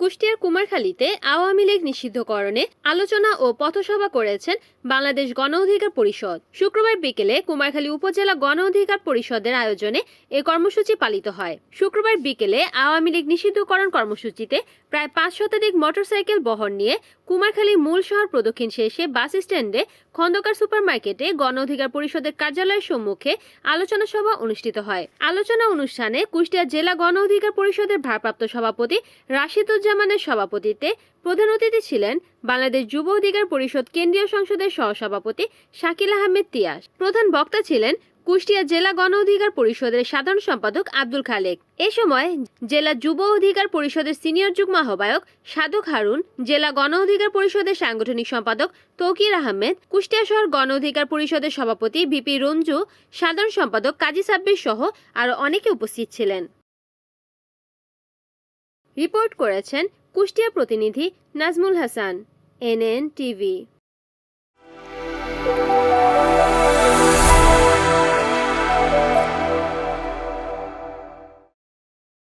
কুষ্টিয়ার কুমারখালীতে আওয়ামী লীগ নিষিদ্ধকরণে আলোচনা ও পথসভা করেছেন বাংলাদেশ গণ অধিকার পরিষদ। শুক্রবার বিকেলে কুমারখালী উপজেলা গণ অধিকার পরিষদের আয়োজনে এ কর্মসূচি পালিত হয়। শুক্রবার বিকেলে আওয়ামী লীগ নিষিদ্ধকরণ কর্মসূচিতে প্রায় পাঁচ শতাধিক মোটরসাইকেল বহর নিয়ে কুমারখালী মূল শহর প্রদক্ষিণ শেষে বাস স্ট্যান্ডে খন্দকার সুপারমার্কেটে গণ অধিকার পরিষদের কার্যালয়ের সম্মুখে আলোচনা সভা অনুষ্ঠিত হয়। আলোচনা অনুষ্ঠানে কুষ্টিয়া জেলা গণ অধিকার পরিষদের ভারপ্রাপ্ত সভাপতি রাশিদুজ্জামানের সভাপতিত্বে প্রধান অতিথি ছিলেন বাংলাদেশ যুব অধিকার পরিষদ কেন্দ্রীয় সংসদের সহসভাপতি শাকিল আহমেদ তিয়াস। প্রধান বক্তা ছিলেন কুষ্টিয়া জেলা গণ অধিকার পরিষদের সাধারণ সম্পাদক আব্দুল খালেক। এ সময় জেলা যুব অধিকার পরিষদের সিনিয়র যুগ্ম আহ্বায়ক সাদক হারুন, জেলা গণ অধিকার পরিষদের সাংগঠনিক সম্পাদক তৌকির আহমেদ, কুষ্টিয়া শহর গণ অধিকার পরিষদের সভাপতি বিপি রঞ্জু, সাধারণ সম্পাদক কাজী সাব্বির সহ আরও অনেকে উপস্থিত ছিলেন। রিপোর্ট করেছেন কুষ্টিয়া প্রতিনিধি নাজমুল হাসান এনএন টিভি।